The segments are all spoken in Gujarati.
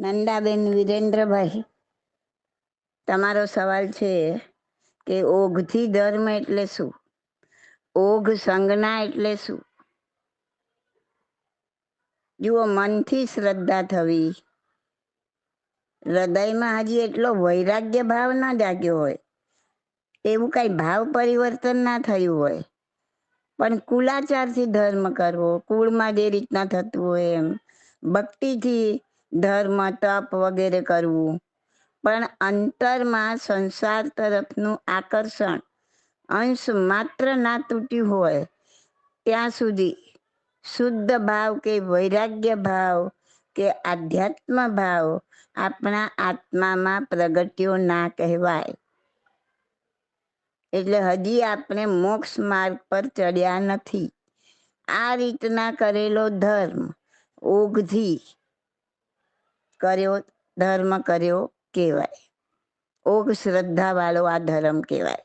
નંદાબેન વિરેન્દ્રભાઈ, તમારો સવાલ છે કે ઓઘથી ધર્મ એટલે શું? ઓઘ સંજ્ઞા એટલે શું? જુઓ, મનથી શ્રદ્ધા થવી, હૃદયમાં હજી એટલો વૈરાગ્ય ભાવ ના જાગ્યો હોય, એવું કઈ ભાવ પરિવર્તન ના થયું હોય. પણ કુલાચારથી ધર્મ કરવો, કુળમાં જે રીતના થતું હોય એમ, ભક્તિથી ધર્મ તપ વગેરે કરવું. પણ અંતરમાં સંસાર તરફનું આકર્ષણ અંશ માત્ર ના તૂટ્યું હોય ત્યાં સુધી શુદ્ધ ભાવ કે વૈરાગ્ય ભાવ કે આધ્યાત્મ ભાવ આપણા આત્મામાં પ્રગટ્યો ના કહેવાય. એટલે હજી આપણે મોક્ષ માર્ગ પર ચડ્યા નથી. આ રીતના કરેલો ધર્મ ઓઘથી કર્યો, ધર્મ કર્યો કહેવાય. ઓઘ શ્રદ્ધા વાળો આ ધર્મ કહેવાય.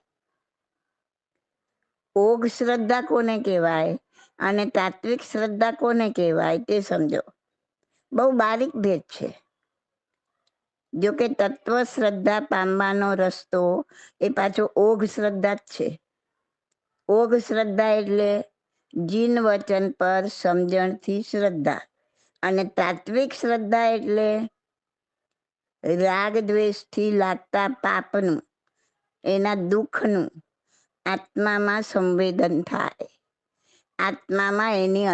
ઓઘ શ્રદ્ધા કોને કહેવાય? અને તાત્વિક શ્રદ્ધા કોને કહેવાય તે સમજો. બહુ બારીક ભેદ છે. જો કે તત્વ શ્રદ્ધા પામવાનો રસ્તો એ પાછો ઓઘ શ્રદ્ધા જ છે. ઓઘ શ્રદ્ધા એટલે જીન વચન પર સમજણથી શ્રદ્ધા. અને તાત્વિક શ્રદ્ધા એટલે રાગ દ્વેષથી લાગતા પાપનું, એના દુઃખનું આત્મામાં સંવેદન થાય. આત્મામાં એની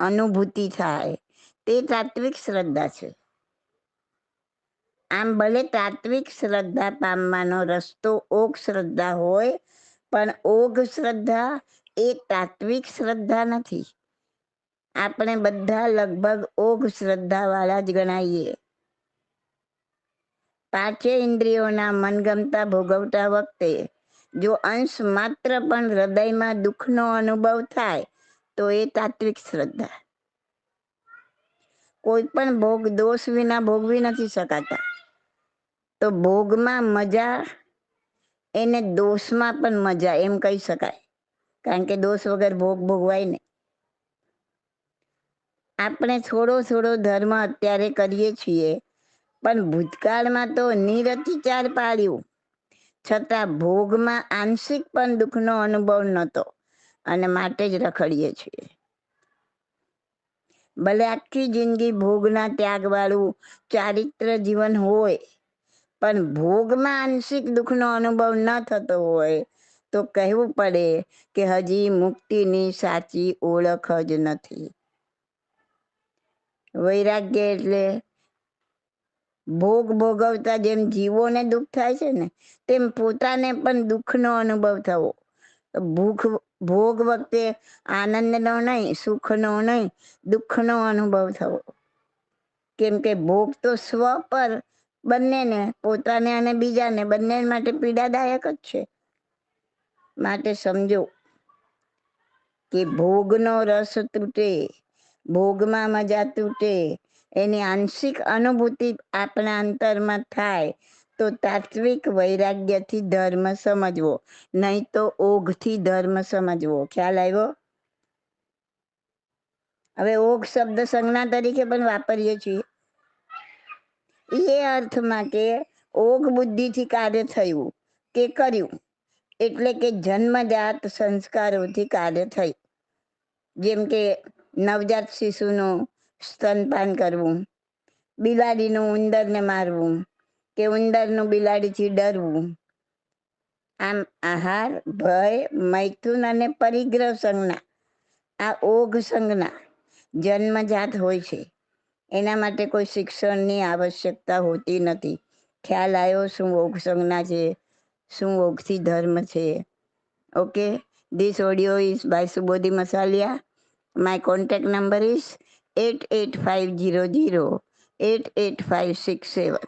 અનુભૂતિ થાય. તે તાત્વિક શ્રદ્ધા છે. આમ ભલે તાત્વિક શ્રદ્ધા પામવાનો રસ્તો ઓગ શ્રદ્ધા હોય, પણ ઓઘ શ્રદ્ધા એ તાત્વિક શ્રદ્ધા નથી. આપણે બધા લગભગ ઓઘ શ્રદ્ધા વાળા જ ગણાઈએ. પાંચે ઇન્દ્રિયોના મનગમતા ભોગવતા વખતે જો અંશ માત્ર પણ હૃદયમાં દુઃખનો અનુભવ થાય, તો એ તાત્વિક શ્રદ્ધા. કોઈ પણ ભોગ દોષ વિના ભોગવી નથી શકાતા. તો ભોગમાં મજા, એને દોષમાં પણ મજા એમ કહી શકાય. કારણ કે દોષ વગર ભોગ ભોગવાય ને આપણે થોડો થોડો ધર્મ અત્યારે કરીએ છીએ પણ ભૂતકાળમાં તો નિરતિચાર પાડ્યું. છતાં ભોગમાં આંશિક પણ દુઃખનો અનુભવ નહોતો અને માટે જ રખડીએ છીએ. ભલે આખી જિંદગી ભોગના ત્યાગવાળું ચારિત્ર જીવન હોય, પણ ભોગમાં આંશિક દુઃખનો અનુભવ ન થતો હોય તો કહેવું પડે કે હજી મુક્તિની સાચી ઓળખ જ નથી. વૈરાગ્ય એટલે ભોગ ભોગવતા જેમ જીવોને દુઃખ થાય છે ને, તેમ પોતાને પણ દુઃખનો અનુભવ થવો. ભૂખ, ભોગ વખતે આનંદનો નહીં, સુખનો નહીં, દુઃખનો અનુભવ થવો. કેમ કે ભોગ તો સ્વ પર બંનેને, પોતાને અને બીજાને બંને માટે પીડાદાયક જ છે. માટે સમજો કે ભોગનો રસ તૂટે, ભોગમાં મજા તૂટે એની આંશિક અનુભૂતિ આપણા અંતરમાં થાય, તો તાત્વિક વૈરાગ્યથી ધર્મ સમજવો, નહીં તો ઓઘથી ધર્મ સમજવો. ખ્યાલ આવ્યો? હવે ઓઘ શબ્દ સંજ્ઞા તરીકે પણ વાપરીએ છીએ. એ અર્થમાં કે ઓઘ બુદ્ધિથી કાર્ય થયું, કે કર્યું, એટલે કે જન્મજાત સંસ્કારોથી કાર્ય થયું. જેમ કે નવજાત શિશુનું સ્તનપાન કરવું. બિલાડીનું ઉંદરને મારવું કે ઉંદરનું બિલાડીથી ડરવું. આમ આહાર, ભય, મૈથુન અને પરિગ્રહ સંજ્ઞા. આ ઓઘ સંજ્ઞા જન્મજાત હોય છે. એના માટે કોઈ શિક્ષણની આવશ્યકતા હોતી નથી. ખ્યાલ આવ્યો શું ઓઘ સંજ્ઞા છે? શું ઓઘથી ધર્મ છે? Okay this audio is by Subodhi Masaliya my contact number is eight eight five zero zero eight eight five six seven.